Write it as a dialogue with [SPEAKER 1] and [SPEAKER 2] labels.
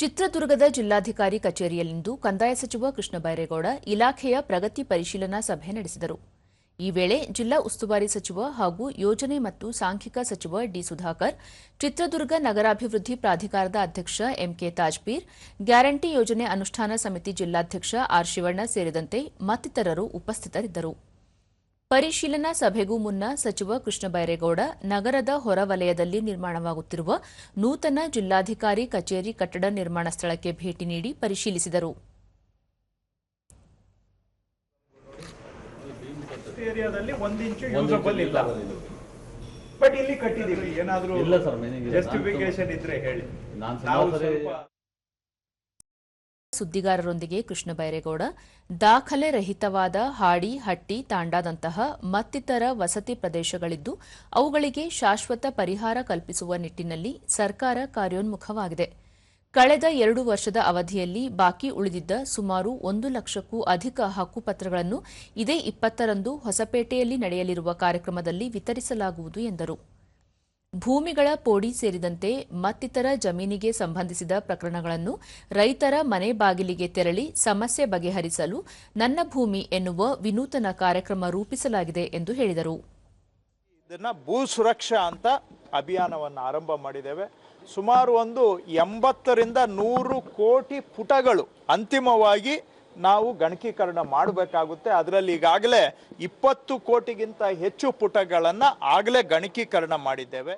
[SPEAKER 1] ಚಿತ್ರದುರ್ಗದ ಜಿಲ್ಲಾಧಿಕಾರಿ ಕಚೇರಿಯಲ್ಲಿಂದು ಕಂದಾಯ ಸಚಿವ ಕೃಷ್ಣ ಬೈರೇಗೌಡ ಇಲಾಖೆಯ ಪ್ರಗತಿ ಪರಿಶೀಲನಾ ಸಭೆ ನಡೆಸಿದರು. ಈ ವೇಳೆ ಜಿಲ್ಲಾ ಉಸ್ತುವಾರಿ ಸಚಿವ ಹಾಗೂ ಯೋಜನೆ ಮತ್ತು ಸಾಂಖ್ಯಿಕ ಸಚಿವ ಡಿ ಸುಧಾಕರ್, ಚಿತ್ರದುರ್ಗ ನಗರಾಭಿವೃದ್ಧಿ ಪ್ರಾಧಿಕಾರದ ಅಧ್ಯಕ್ಷ ಎಂಕೆ ತಾಜ್ಪೀರ್, ಗ್ಯಾರಂಟಿ ಯೋಜನೆ ಅನುಷ್ಠಾನ ಸಮಿತಿ ಜಿಲ್ಲಾಧ್ಯಕ್ಷ ಆರ್ ಶಿವಣ್ಣ ಸೇರಿದಂತೆ ಮತ್ತಿತರರು ಉಪಸ್ಥಿತರಿದ್ದರು. ಪರಿಶೀಲನಾ ಸಭೆಗೂ ಮುನ್ನ ಸಚಿವ ಕೃಷ್ಣ ಬೈರೇಗೌಡ ನಗರದ ಹೊರವಲಯದಲ್ಲಿ ನಿರ್ಮಾಣವಾಗುತ್ತಿರುವ ನೂತನ ಜಿಲ್ಲಾಧಿಕಾರಿ ಕಚೇರಿ ಕಟ್ಟಡ ನಿರ್ಮಾಣ ಸ್ಥಳಕ್ಕೆ ಭೇಟಿ ನೀಡಿ ಪರಿಶೀಲಿಸಿದರು.
[SPEAKER 2] ಏರಿಯಾದಲ್ಲಿ ಒಂದ್ ಇಂಚು ಯೂಸಬಲ್ ಇಲ್ಲ. ಬಟ್ ಇಲ್ಲಿ. ಕಟ್ಟಿದೀವಿ ಏನಾದರೂ. ಜಸ್ಟಿಫಿಕೇಶನ್ ಇದ್ರೆ ಹೇಳಿ
[SPEAKER 3] ನಾನ್
[SPEAKER 2] ನಾವು
[SPEAKER 3] ಸುಮಾರು ಸರಿ-
[SPEAKER 2] ಸ್ವಲ್ಪ
[SPEAKER 1] ಸುದ್ದಿಗಾರರೊಂದಿಗೆ ಕೃಷ್ಣ ಬೈರೇಗೌಡ. ದಾಖಲೆ ರಹಿತವಾದ ಹಾಡಿ, ಹಟ್ಟಿ, ತಾಂಡಾದಂತಹ ಮತ್ತಿತರ ವಸತಿ ಪ್ರದೇಶಗಳಿದ್ದು ಅವುಗಳಿಗೆ ಶಾಶ್ವತ ಪರಿಹಾರ ಕಲ್ಪಿಸುವ ನಿಟ್ಟಿನಲ್ಲಿ ಸರ್ಕಾರ ಕಾರ್ಯೋನ್ಮುಖವಾಗಿದೆ. ಕಳೆದ ಎರಡು ವರ್ಷದ ಅವಧಿಯಲ್ಲಿ ಬಾಕಿ ಉಳಿದಿದ್ದ ಸುಮಾರು ಒಂದು ಲಕ್ಷಕ್ಕೂ ಅಧಿಕ ಹಕ್ಕುಪತ್ರಗಳನ್ನು ಇದೇ ಇಪ್ಪತ್ತರಂದು ಹೊಸಪೇಟೆಯಲ್ಲಿ ನಡೆಯಲಿರುವ ಕಾರ್ಯಕ್ರಮದಲ್ಲಿ ವಿತರಿಸಲಾಗುವುದು ಎಂದರು. ಭೂಮಿಗಳ ಪೋಡಿ ಸೇರಿದಂತೆ ಮತ್ತಿತರ ಜಮೀನಿಗೆ ಸಂಬಂಧಿಸಿದ ಪ್ರಕರಣಗಳನ್ನು ರೈತರ ಮನೆ ಬಾಗಿಲಿಗೆ ತೆರಳಿ ಸಮಸ್ಯೆ ಬಗೆಹರಿಸಲು ನನ್ನ ಭೂಮಿ ಎನ್ನುವ ವಿನೂತನ ಕಾರ್ಯಕ್ರಮ ರೂಪಿಸಲಾಗಿದೆ ಎಂದು ಹೇಳಿದರು.
[SPEAKER 2] ಇದನ್ನು ಭೂ ಸುರಕ್ಷಾ ಅಂತ ಅಭಿಯಾನವನ್ನು ಆರಂಭ ಮಾಡಿದ್ದೇವೆ. ಸುಮಾರು ಒಂದು ಎಂಬತ್ತರಿಂದ ನೂರು ಕೋಟಿ ಪುಟಗಳು ಅಂತಿಮವಾಗಿ ನಾವು ಗಣಕೀಕರಣ ಮಾಡಬೇಕಾಗುತ್ತೆ. ಅದರಲ್ಲಿ ಈಗಾಗಲೇ ಇಪ್ಪತ್ತು ಕೋಟಿಗಿಂತ ಹೆಚ್ಚು ಪುಟಗಳನ್ನು ಆಗಲೇ ಗಣಕೀಕರಣ ಮಾಡಿದ್ದೇವೆ.